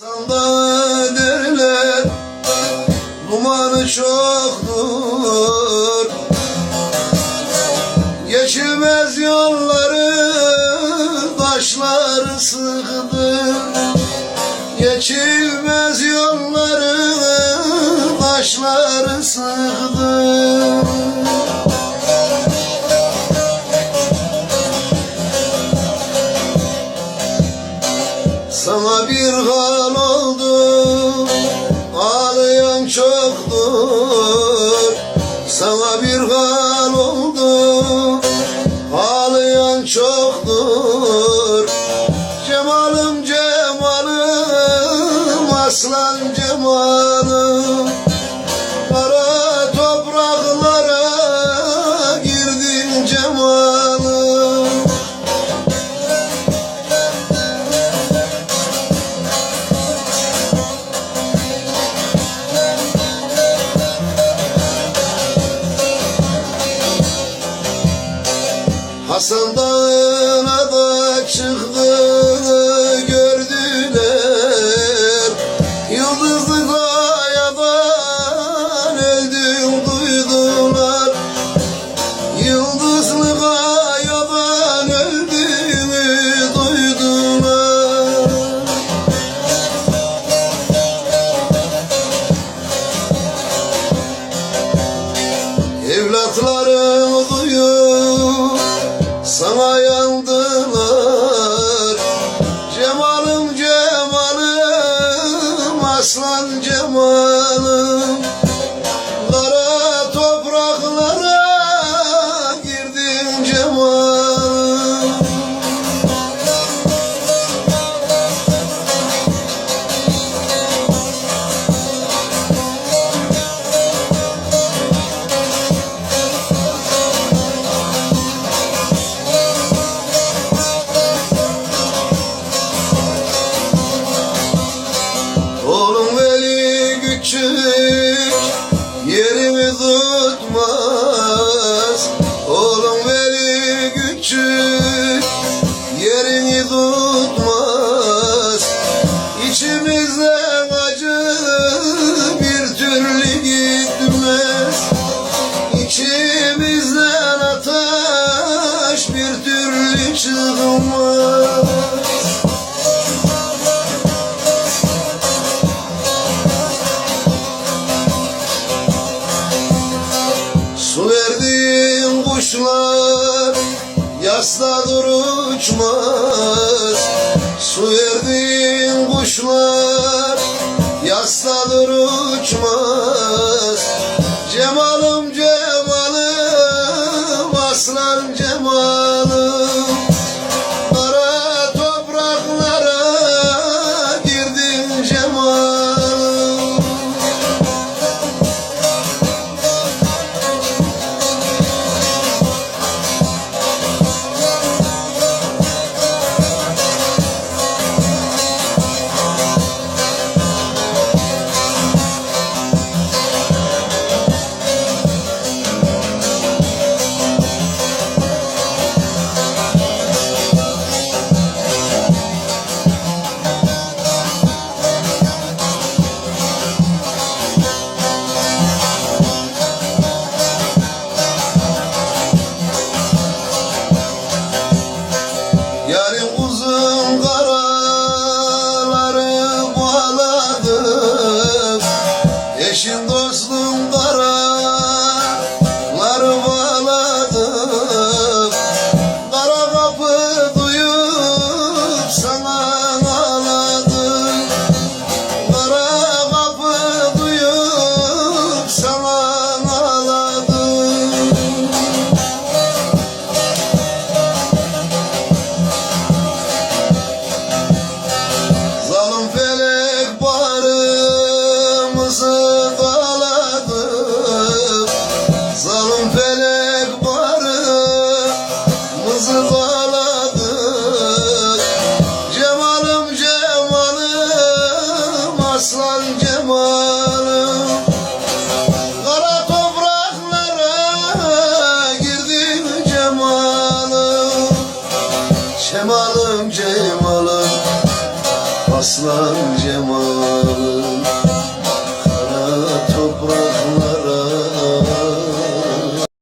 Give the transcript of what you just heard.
Sanda derler dumanı çoktur. Geçilmez yolları taşlar sıkıdır Geçilmez yolları taşlar sıkıdır Sana bir hal oldu Ağlayan çoktur. Sana bir hal oldu Ağlayan çoktur Hasan Dağı'na da çıktı gördüler. Yıldızlı kayadan öldüm duydular. Yıldızlı kayadan öldüğümü duydular. Evlatlarım sana küçük yerini tutmaz. İçimizden acı bir türlü gitmez. İçimizden ateş bir türlü çıkmaz. Su verdiğin kuşlar yasladır uçmaz Su verdiğin kuşlar. Yasladır uçmaz Cemalım Alın felek barımızı kaladı Zalım felek barımızı kaladı aslan cemal.